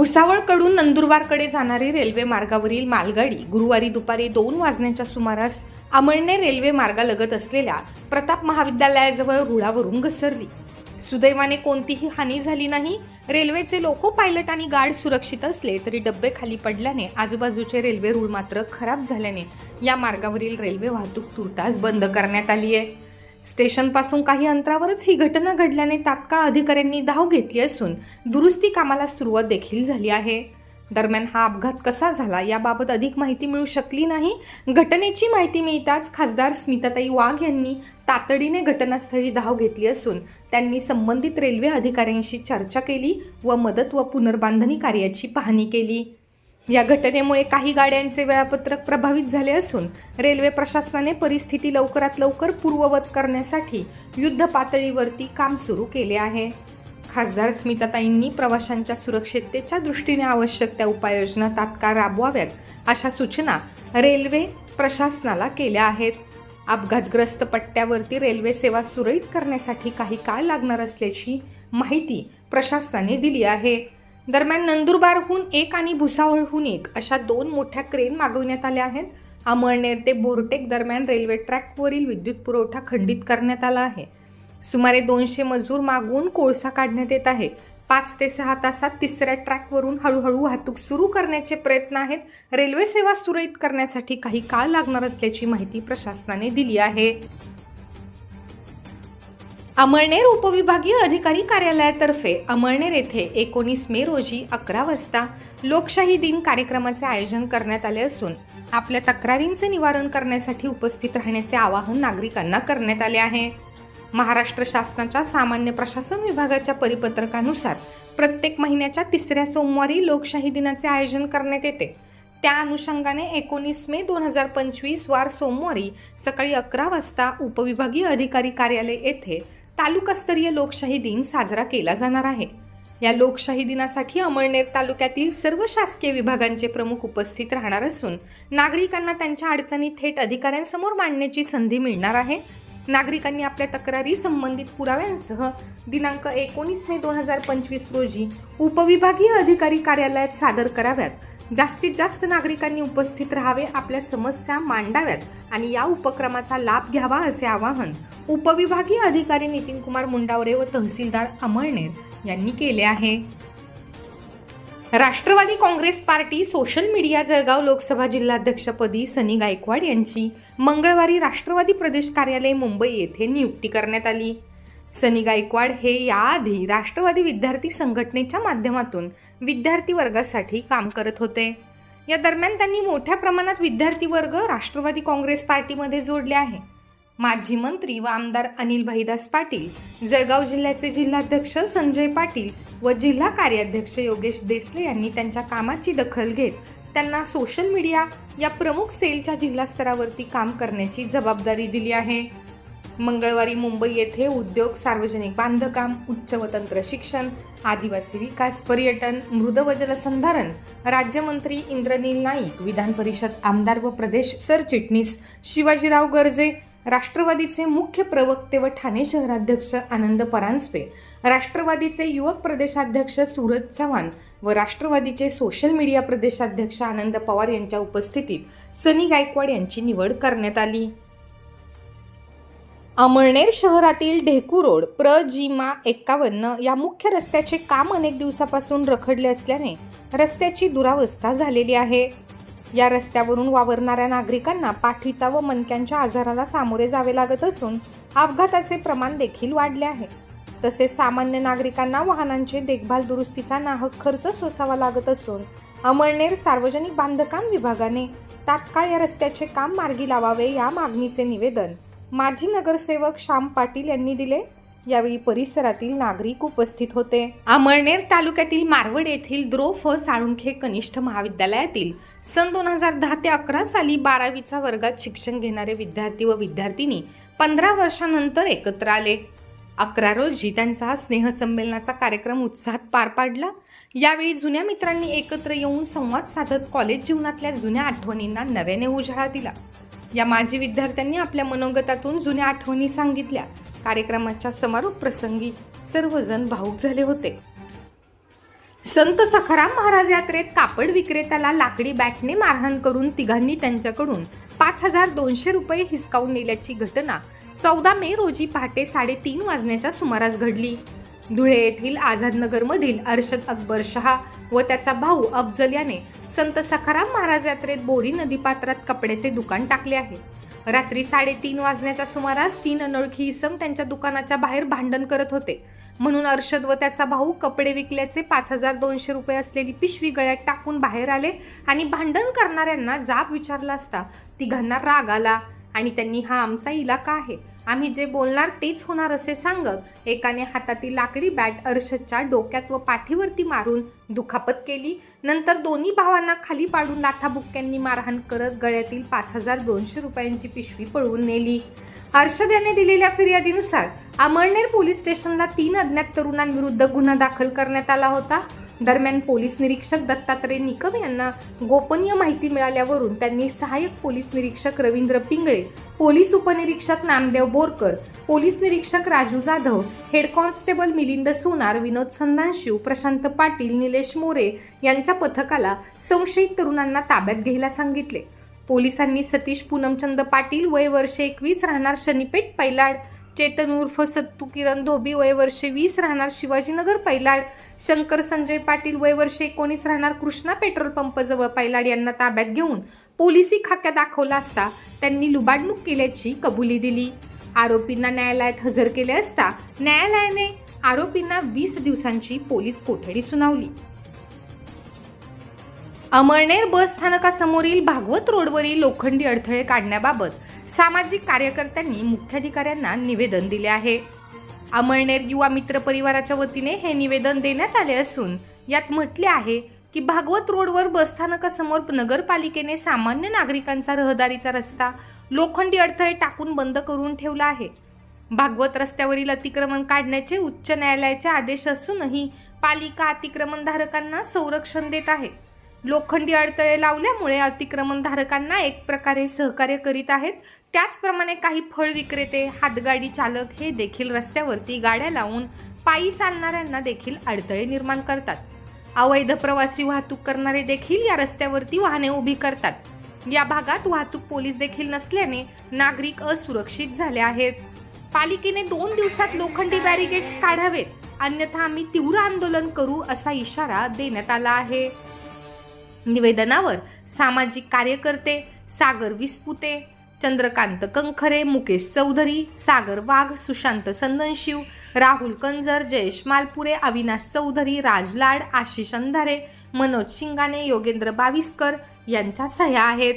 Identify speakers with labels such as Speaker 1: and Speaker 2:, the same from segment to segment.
Speaker 1: भुसावळकडून नंदुरबारकडे जाणारी रेल्वे मार्गावरील मालगाडी गुरुवारी दुपारी दोन वाजण्याच्या सुमारास अमळणे रेल्वे मार्गालगत असलेल्या प्रताप महाविद्यालयाजवळ रुळावरून घसरली. सुदैवाने कोणतीही हानी झाली नाही. रेल्वेचे लोको पायलट आणि गार्ड सुरक्षित असले तरी डब्बे खाली पडल्याने आजूबाजूचे रेल्वे रूळ मात्र खराब झाल्याने या मार्गावरील रेल्वे वाहतूक तुर्तास बंद करण्यात आली आहे स्टेशनपासून काही अंतरावरच ही घटना घडल्याने तात्काळ अधिकाऱ्यांनी धाव घेतली असून दुरुस्ती कामाला सुरुवात देखील झाली आहे. दरम्यान हा अपघात कसा झाला याबाबत अधिक माहिती मिळू शकली नाही. घटनेची माहिती मिळताच खासदार स्मिताताई वाघ यांनी तातडीने घटनास्थळी धाव घेतली असून त्यांनी संबंधित रेल्वे अधिकाऱ्यांशी चर्चा केली व मदत व पुनर्बांधणी कार्याची पाहणी केली. या घटनेमुळे काही गाड्यांचे वेळापत्रक प्रभावित झाले असून रेल्वे प्रशासनाने परिस्थिती लवकरात लवकर पूर्ववत करण्यासाठी युद्ध पातळीवरती काम सुरू केले आहे. खासदार स्मिताताईंनी प्रवाशांच्या सुरक्षिततेच्या दृष्टीने आवश्यक त्या उपाययोजना तात्काळ राबवाव्यात अशा सूचना रेल्वे प्रशासनाला केल्या आहेत. अपघातग्रस्त पट्ट्यावरती रेल्वे सेवा सुरळीत करण्यासाठी काही काळ लागणार असल्याची माहिती प्रशासनाने दिली आहे. दरम्यान नंदुरबारहून एक आणि भुसावळहून एक अशा दोन मोठ्या क्रेन मागवण्यात आल्या आहेत. अमळनेर ते बोरटेक दरम्यान रेल्वे ट्रॅकवरील विद्युत पुरवठा खंडित करण्यात आला आहे. सुमारे दोनशे मजूर मागून कोळसा काढण्यात येत आहे. पाच ते सहा तासात तिसऱ्या ट्रॅकवरून हळूहळू वाहतूक सुरू करण्याचे प्रयत्न आहेत. रेल्वे सेवा सुरळीत करण्यासाठी काही काळ लागणार असल्याची माहिती प्रशासनाने दिली आहे. अमळनेर उपविभागीय अधिकारी कार्यालयातर्फे अमळनेर येथे एकोणीस मे रोजी अकरा वाजता लोकशाही दिन कार्यक्रमाचे आयोजन करण्यात आले असून आपल्या तक्रारींचे निवारण करण्यासाठी उपस्थित राहण्याचे आवाहन नागरिकांना करण्यात आले आहे. महाराष्ट्र शासनाच्या सामान्य प्रशासन विभागाच्या परिपत्रकानुसार प्रत्येक महिन्याच्या तिसऱ्या सोमवारी लोकशाही दिनाचे आयोजन करण्यात येते. त्या अनुषंगाने एकोणीस मे दोन हजार पंचवीस वार सोमवारी सकाळी अकरा वाजता उपविभागीय अधिकारी कार्यालय येथे तालुकास्तरीय लोकशाही दिन साजरा केला जाणार आहे. या लोकशाही दिनासाठी अमळनेर तालुक्यातील सर्व शासकीय विभागांचे प्रमुख उपस्थित राहणार असून नागरिकांना त्यांच्या अडचणी थेट अधिकाऱ्यांसमोर मांडण्याची संधी मिळणार आहे. नागरिकांनी आपल्या तक्रारी संबंधित पुराव्यांसह दिनांक एकोणीस मे दोन हजार पंचवीस रोजी उपविभागीय अधिकारी कार्यालयात सादर कराव्यात. जास्तीत जास्त नागरिकांनी उपस्थित राहावे आपल्या समस्या मांडाव्यात आणि या उपक्रमाचा लाभ घ्यावा असे आवाहन उपविभागीय अधिकारी नितीन कुमार मुंडावरे व तहसीलदार अमळनेर यांनी केले आहे. Rashtravadi Congress party social media Jalgaon Lok Sabha जिल्हाध्यक्षपदी Sunny Gaikwad यांची मंगळवारी राष्ट्रवादी प्रदेश कार्यालय मुंबई येथे नियुक्ती करण्यात आली. सनी गायकवाड हे याआधी राष्ट्रवादी विद्यार्थी संघटनेच्या माध्यमातून विद्यार्थी वर्गासाठी काम करत होते. या दरम्यान त्यांनी मोठ्या प्रमाणात विद्यार्थी वर्ग राष्ट्रवादी काँग्रेस पार्टीमध्ये जोडले आहे. माजी मंत्री व आमदार अनिल भाईदास पाटील जळगाव जिल्ह्याचे जिल्हाध्यक्ष संजय पाटील व जिल्हा कार्याध्यक्ष योगेश देसले यांनी त्यांच्या कामाची दखल घेत त्यांना सोशल मीडिया या प्रमुख सेलच्या जिल्हा स्तरावरती काम करण्याची जबाबदारी दिली आहे. मंगळवारी मुंबई येथे उद्योग सार्वजनिक बांधकाम उच्च व तंत्र शिक्षण आदिवासी विकास पर्यटन मृद व जलसंधारण राज्यमंत्री इंद्रनील नाईक विधान परिषद आमदार व प्रदेश सरचिटणीस शिवाजीराव गर्जे राष्ट्रवादीचे मुख्य प्रवक्ते व ठाणे शहराध्यक्ष आनंद परांजपे राष्ट्रवादीचे युवक प्रदेशाध्यक्ष सूरज चव्हाण व राष्ट्रवादीचे सोशल मीडिया प्रदेशाध्यक्ष आनंद पवार यांच्या उपस्थितीत सनी गायकवाड यांची निवड करण्यात आली. अमळनेर शहरातील ढेकू रोड प्र. जिमा एक्कावन्न या मुख्य रस्त्याचे काम अनेक दिवसापासून रखडले असल्याने रस्त्याची दुरावस्था झालेली आहे. या रस्त्यावरून वावरणाऱ्या नागरिकांना पाठीचा व मणक्यांच्या आजाराला सामोरे जावे लागत असून अपघाताचे प्रमाण देखील वाढले आहे. तसेच सामान्य नागरिकांना वाहनांचे देखभाल दुरुस्तीचा नाहक खर्च सोसावा लागत असून अमळनेर सार्वजनिक बांधकाम विभागाने तात्काळ या रस्त्याचे काम मार्गी लावावे या मागणीचे निवेदन माजी नगरसेवक श्याम पाटील यांनी दिले. यावेळी परिसरातील नागरिक उपस्थित होते. अमळनेर तालुक्यातील मारवड येथील द्रोफ साळुंखे कनिष्ठ महाविद्यालयातील सन दोन हजार दहा ते अकरा साली बारावीच्या वर्गात शिक्षण घेणारे विद्यार्थी व विद्यार्थिनी पंधरा वर्षानंतर एकत्र आले. अकरा रोजी त्यांचा हा स्नेहसंमेलनाचा कार्यक्रम उत्साहात पार पाडला. यावेळी जुन्या मित्रांनी एकत्र येऊन संवाद साधत कॉलेज जीवनातल्या जुन्या आठवणींना नव्याने उजाळा दिला. या माजी विद्यार्थ्यांनी आपल्या मनोगतातून जुन्या आठवणी सांगितल्या. कार्यक्रमाच्या समारोप प्रसंगी सर्वजण भाऊक झाले होते. संत सखाराम महाराज यात्रेत कापड विक्रेत्याला लाकडी बॅटने मारहाण करून तिघांनी त्यांच्याकडून पाच हजार दोनशे रुपये हिसकावून नेल्याची घटना चौदा मे रोजी पहाटे साडेतीन वाजण्याच्या सुमारास घडली. धुळे येथील आझादनगरमधील अर्शद अकबर शहा व त्याचा भाऊ अफजल याने संत सखाराम महाराज यात्रेत बोरी नदीपात्रात कपड्याचे दुकान टाकले आहे. रात्री साडेतीन वाजण्याच्या सुमारास तीन अनोळखी इसम त्यांच्या दुकानाच्या बाहेर भांडण करत होते. म्हणून अर्शद व त्याचा भाऊ कपडे विकल्याचे पाच हजार दोनशे रुपये असलेली पिशवी गळ्यात टाकून बाहेर आले आणि भांडण करणाऱ्यांना जाब विचारला असता तिघांना राग आला आणि त्यांनी हा आमचा इलाका आहे. आम्ही जे बोलणार तेच होणार असे सांगत एकाने हातातील लाकडी बॅट अर्षदच्या डोक्यात व पाठीवरती मारून दुखापत केली. नंतर दोन्ही भावांना खाली पाडून लाथाबुक्क्यांनी मारहाण करत गळ्यातील पाच हजार दोनशे रुपयांची पिशवी पळवून नेली. अर्षद याने दिलेल्या फिर्यादीनुसार अमळनेर पोलीस स्टेशनला तीन अज्ञात तरुणांविरुद्ध गुन्हा दाखल करण्यात आला होता. दरम्यान पोलीस निरीक्षक दत्तात्रय निकम यांना गोपनीय माहिती मिळाल्यावरून त्यांनी सहाय्यक पोलीस निरीक्षक रवींद्र पिंगळे पोलीस उपनिरीक्षक नामदेव बोरकर पोलीस निरीक्षक राजू जाधव हेड कॉन्स्टेबल मिलिंद सोनार विनोद संधानशिव प्रशांत पाटील निलेश मोरे यांच्या पथकाला संशयित तरुणांना ताब्यात घ्यायला सांगितले. पोलिसांनी सतीश पूनमचंद पाटील वय वर्षे एकवीस राहणार शनीपेठ पैलाड चेतन उर्फ सत्तू किरण धोबी वय वर्षे वीस राहणार शिवाजीनगर पैलाड. शंकर संजय पाटील वय वर्षे एकोणीस राहणार कृष्णा पेट्रोल पंप जवळ पैलाड यांना ताब्यात घेऊन पोलिसी खाक्या दाखवला असता त्यांनी लुबाडणूक केल्याची कबुली दिली. आरोपींना न्यायालयात हजर केले असता न्यायालयाने आरोपींना वीस दिवसांची पोलीस कोठडी सुनावली. अमळनेर बस स्थानकासमोरील भागवत रोडवरील लोखंडी अडथळे काढण्याबाबत सामाजिक कार्यकर्त्यांनी मुख्याधिकाऱ्यांना निवेदन दिले आहे. अमळनेर युवा मित्र परिवाराच्या वतीने हे निवेदन देण्यात आले असून यात म्हटले आहे की भागवत रोडवर बसस्थानकासमोर नगरपालिकेने सामान्य नागरिकांचा रहदारीचा रस्ता लोखंडी अडथळे टाकून बंद करून ठेवला आहे. भागवत रस्त्यावरील अतिक्रमण काढण्याचे उच्च न्यायालयाचे आदेश असूनही पालिका अतिक्रमणधारकांना संरक्षण देत आहे. लोखंडी अडथळे लावल्यामुळे अतिक्रमणधारकांना एक प्रकारे सहकार्य करीत आहेत. त्याचप्रमाणे काही फळ विक्रेते हातगाडी चालक हे देखील रस्त्यावरती गाड्या लावून पायी चालणाऱ्यांना देखील अडथळे निर्माण करतात. अवैध प्रवासी वाहतूक करणारे देखील या रस्त्यावरती वाहने उभी करतात. या भागात वाहतूक पोलीस देखील नसल्याने नागरिक असुरक्षित झाले आहेत. पालिकेने दोन दिवसात लोखंडी बॅरिगेड्स काढावेत. अन्यथा आम्ही तीव्र आंदोलन करू असा इशारा देण्यात आला आहे. निवेदनावर सामाजिक कार्यकर्ते सागर विस्पुते चंद्रकांत कंखरे मुकेश चौधरी सागर वाघ सुशांत संदनशिव राहुल कंजर जयेश मालपुरे अविनाश चौधरी राजलाड आशिष अंधारे मनोज शिंगाणे योगेंद्र बाविस्कर यांच्या सह्या आहेत.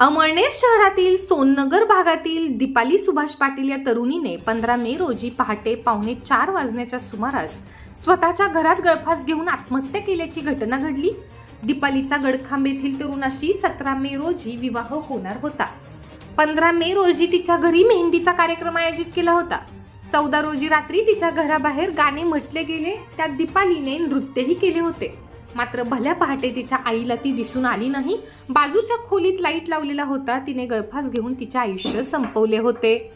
Speaker 1: अमळनेर शहरातील सोननगर भागातील दीपाली सुभाष पाटील या तरुणीने पंधरा मे रोजी पहाटे पावणे चार वाजण्याच्या सुमारास स्वतःच्या घरात गळफास घेऊन आत्महत्या केल्याची घटना घडली. दीपालीचा गडखांब येथील तरुणाशी सतरा मे रोजी विवाह होणार होता. पंधरा मे रोजी तिच्या घरी मेहंदीचा कार्यक्रम आयोजित केला होता. चौदा रोजी रात्री तिच्या घराबाहेर गाणे म्हटले गेले. त्यात दीपालीने नृत्यही केले होते. मात्र भल्या पहाटे तिच्या आईला ती दिसून आली नाही. बाजूच्या खोलीत लाइट लावलेला होता. तिने गळफास घेऊन तिचे आयुष्य संपवले होते.